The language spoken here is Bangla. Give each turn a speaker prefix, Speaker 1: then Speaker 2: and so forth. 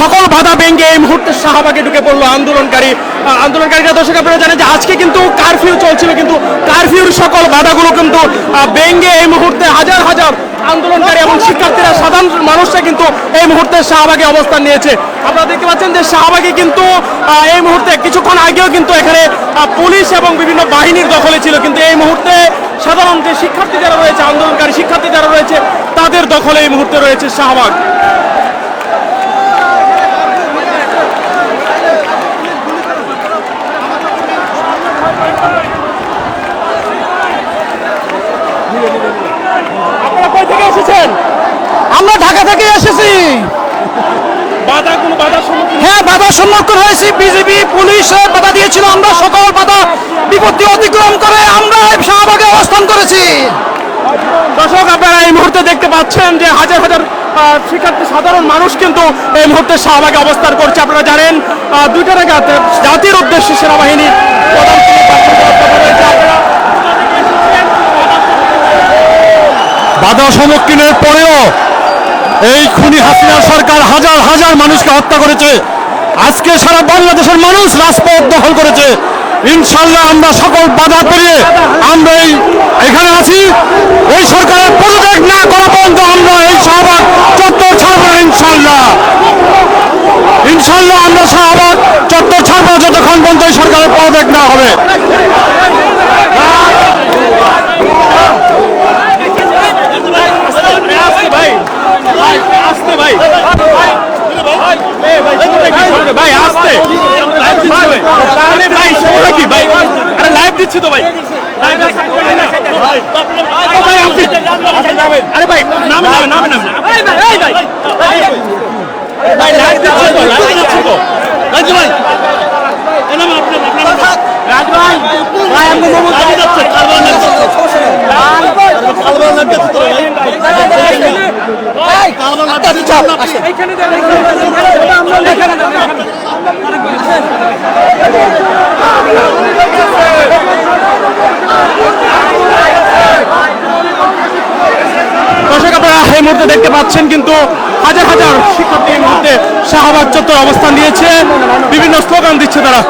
Speaker 1: সকল বাধা ভেঙে এই মুহূর্তে শাহবাগে ঢুকে পড়ল আন্দোলনকারী। আন্দোলনকারীরা দর্শক আপনারা জানেন যে আজকে কিন্তু কারফিউ চলছিল, কিন্তু কারফিউর সকল বাধাগুলো কিন্তু ভেঙে এই মুহূর্তে হাজার হাজার আন্দোলনকারী এবং শিক্ষার্থীরা, সাধারণ মানুষরা কিন্তু এই মুহূর্তে শাহবাগে অবস্থান নিয়েছে। আপনারা দেখতে পাচ্ছেন যে শাহবাগে কিন্তু এই মুহূর্তে কিছুক্ষণ আগেও কিন্তু এখানে পুলিশ এবং বিভিন্ন বাহিনীর দখলে ছিল, কিন্তু এই মুহূর্তে সাধারণ যে শিক্ষার্থী যারা রয়েছে, আন্দোলনকারী শিক্ষার্থী যারা রয়েছে, তাদের দখলে এই মুহূর্তে রয়েছে শাহবাগ। আপনারা কই থেকে এসেছেন?
Speaker 2: আমরা ঢাকা থেকে এসেছি।
Speaker 1: বাধা কোনো বাধার সম্মুখীন
Speaker 2: হ্যাঁ বাধা সম্মুখীন হয়েছি। বিজেপি পুলিশ বাধা দিয়েছিল। আমরা সকল বাধা বিপত্তি অতিক্রম করে আমরা শাহবাগে অবস্থান করেছি।
Speaker 1: দর্শক আপনারা এই মুহূর্তে দেখতে পাচ্ছেন যে হাজার হাজার শিক্ষার্থী সাধারণ মানুষ কিন্তু এই মুহূর্তে শাহবাগে অবস্থান করছে। আপনারা জানেন দুইটা নাগাদ জাতির উদ্দেশ্যে সেনাবাহিনীর
Speaker 3: বাধা সম্মুখীনের পরেও এই খুনি হাসিনা সরকার হাজার হাজার মানুষকে হত্যা করেছে। আজকে সারা বাংলাদেশের মানুষ রাজপথ দখল করেছে। ইনশাল্লাহ আমরা সকল বাধা পেরিয়ে আমরা এই এখানে আছি। এই সরকারের পদত্যাগ না করা পর্যন্ত আমরা এই শাহবাগ চত্বর ছাড়ব না ইনশাল্লাহ ইনশাল্লাহ আমরা শাহবাগ চত্বর ছাড়ব যতক্ষণ পর্যন্ত এই সরকারের পদত্যাগ না হবে।
Speaker 1: আসতে ভাই। ভাই আসতে। তাহলে ভাই। সময় কি ভাই? আরে লাইভ দিচ্ছি তো ভাই। আরে ভাই, নামে নামে নামে নামে। ভাই লাইভ দিচ্ছি তো লাইভ দিচ্ছি তো রাজু ভাই এই নামে আপনি আপনার রাজ ভাই ভাই আমি মোহাম্মদ রাজু যাচ্ছে কারবার যাচ্ছে কারবার যাচ্ছে তো ভাই দর্শক, আপনারা এই মুহূর্তে দেখতে পাচ্ছেন কিন্তু হাজার হাজার শিক্ষার্থী এই মুহূর্তে শাহবাগ চত্বর অবস্থান নিয়েছে। বিভিন্ন স্লোগান দিচ্ছে তারা।